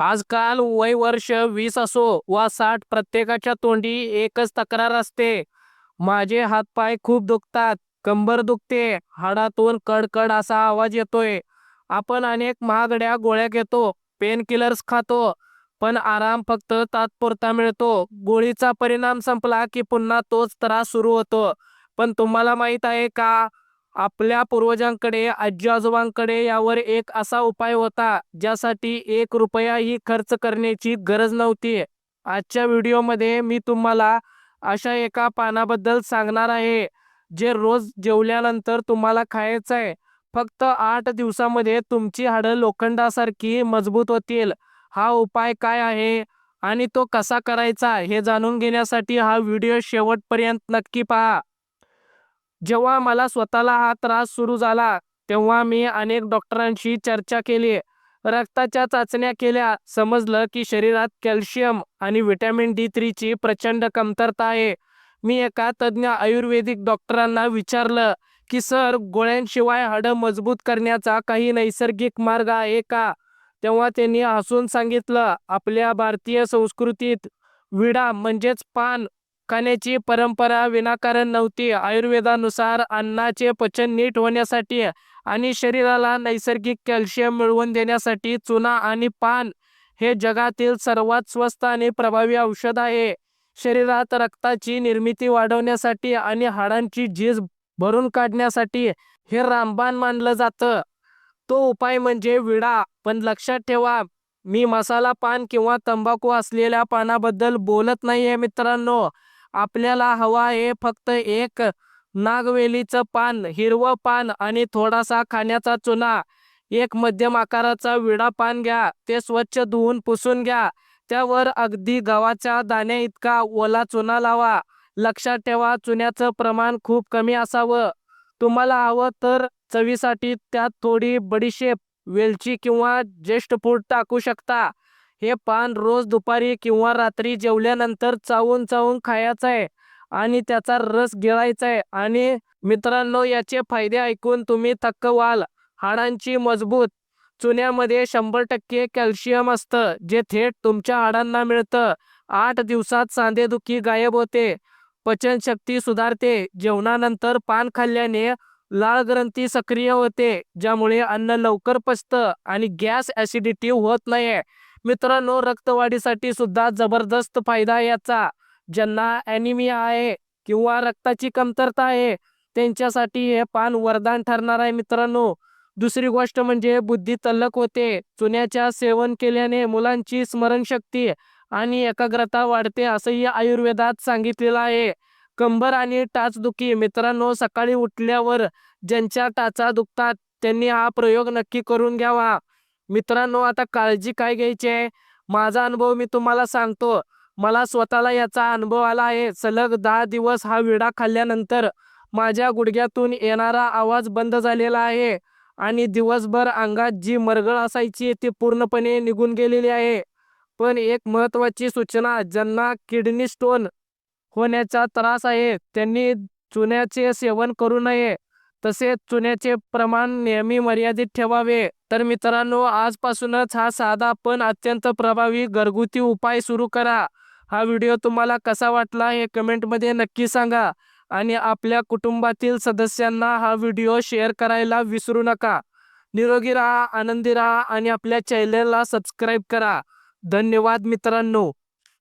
आजकाल वय वर्ष वीस असो वा साठ प्रत्येकाच्या तोंडी एकच तक्रार असते. माझे हातपाय खूप दुखतात कंबर दुखते हाडातून कडकड असा आवाज येतोय. आपण अनेक महागड्या गोळ्या घेतो पेन किलर्स खातो पण आराम फक्त तात्पुरता मिळतो. गोळीचा परिणाम संपला की पुन्हा तोच त्रास सुरू होतो. पण तुम्हाला माहीत आहे का? आपल्या पूर्वजांकडे आजी आजोबांकडे यावर एक असा उपाय होता ज्यासाठी एक रुपयाही खर्च करण्याची गरज नव्हती. आजच्या व्हिडिओमध्ये मी तुम्हाला अशा एका पानाबद्दल सांगणार आहे जे रोज जेवल्यानंतर तुम्हाला खायचं आहे. फक्त आठ दिवसामध्ये तुमची हाडं लोखंडासारखी मजबूत होतील. हा उपाय काय आहे आणि तो कसा करायचा हे जाणून घेण्यासाठी हा व्हिडिओ शेवटपर्यंत नक्की पहा. जेव्हा मला स्वतःला हा त्रास सुरू झाला तेव्हा मी अनेक डॉक्टरांशी चर्चा केली. रक्ताच्या चाचण्या केल्या. समजलं की शरीरात कॅल्शियम आणि व्हिटॅमिन डी थ्रीची प्रचंड कमतरता आहे. मी एका तज्ज्ञ आयुर्वेदिक डॉक्टरांना विचारलं की सर गोळ्यांशिवाय हाडं मजबूत करण्याचा काही नैसर्गिक मार्ग आहे का? तेव्हा त्यांनी हसून सांगितलं आपल्या भारतीय संस्कृतीत विडा म्हणजेच पान खाण्याची परंपरा विनाकारण नव्हती. आयुर्वेदानुसार अन्नाचे पचन नीट होण्यासाठी आणि शरीराला नैसर्गिक कॅल्शियम मिळवून देण्यासाठी चुना आणि पान हे जगातील सर्वात स्वस्त आणि प्रभावी औषध आहे. शरीरात रक्ताची निर्मिती वाढवण्यासाठी आणि हाडांची झीज भरून काढण्यासाठी हे रामबाण मानलं जातं. तो उपाय म्हणजे विडा. पण लक्षात ठेवा मी मसाला पान किंवा तंबाखू असलेल्या पानाबद्दल बोलत नाहीये मित्रांनो. आपल्याला हवा आहे फक्त एक नागवेलीचं पान हिरवं पान आणि थोडासा खाण्याचा चुना. एक मध्यम आकाराचा विडा पान घ्या ते स्वच्छ धुवून पुसून घ्या. त्यावर अगदी गव्हाच्या दाण्या इतका ओला चुना लावा. लक्षात ठेवा चुन्याचं प्रमाण खूप कमी असावं. तुम्हाला हवं तर चवीसाठी त्यात थोडी बडीशेप वेलची किंवा ज्येष्ठ फूड टाकू शकता. हे पान रोज दुपारी किंवा रात्री जेवल्यानंतर चावून चावून खायचं आहे आणि त्याचा रस गिळायचा आहे. आणि मित्रांनो याचे फायदे ऐकून तुम्ही थक्क व्हाल. हाडांची मजबूत. चुन्यामध्ये शंभर टक्के कॅल्शियम असतं जे थेट तुमच्या हाडांना मिळतं. आठ दिवसात सांधेदुखी गायब होते. पचनशक्ती सुधारते. जेवणानंतर पान खाल्ल्याने लाळ ग्रंथी सक्रिय होते ज्यामुळे अन्न लवकर पचतं आणि गॅस ॲसिडिटी होत नाही मित्रांनो रक्तवाढीसाठी सुद्धा जबरदस्त फायदा याचा. ज्यांना ॲनिमिया आहे किंवा रक्ताची कमतरता आहे त्यांच्यासाठी हे पान वरदान ठरणार आहे मित्रांनो. दुसरी गोष्ट म्हणजे बुद्धी तल्लक होते. चुन्याच्या सेवन केल्याने मुलांची स्मरणशक्ती आणि एकाग्रता वाढते असंही आयुर्वेदात सांगितलेलं आहे. कंबर आणि टाचदुखी मित्रांनो सकाळी उठल्यावर ज्यांच्या टाचा दुखतात त्यांनी हा प्रयोग नक्की करून घ्यावा. मित्रांनो आता काळजी काय घ्यायची आहे? माझा अनुभव मी तुम्हाला सांगतो. मला स्वतःला याचा अनुभव आला आहे. सलग दहा दिवस हा विडा खाल्ल्यानंतर माझ्या गुडघ्यातून येणारा आवाज बंद झालेला आहे आणि दिवसभर अंगात जी मरगळ असायची ती पूर्णपणे निघून गेलेली आहे. पण एक महत्त्वाची सूचना ज्यांना किडनी स्टोन होण्याचा त्रास आहे त्यांनी चुन्याचे सेवन करू नये. तसेच चुन्याचे प्रमाण नेहमी मर्यादित ठेवावे. तर मित्रांनो आजपासूनच हा साधा पण अत्यंत प्रभावी घरगुती उपाय सुरू करा. हा व्हिडिओ तुम्हाला कसा वाटला हे कमेंटमध्ये नक्की सांगा आणि आपल्या कुटुंबातील सदस्यांना हा व्हिडिओ शेअर करायला विसरू नका. निरोगी राहा आनंदी राहा आणि आपल्या चॅनलला सबस्क्राईब करा. धन्यवाद मित्रांनो.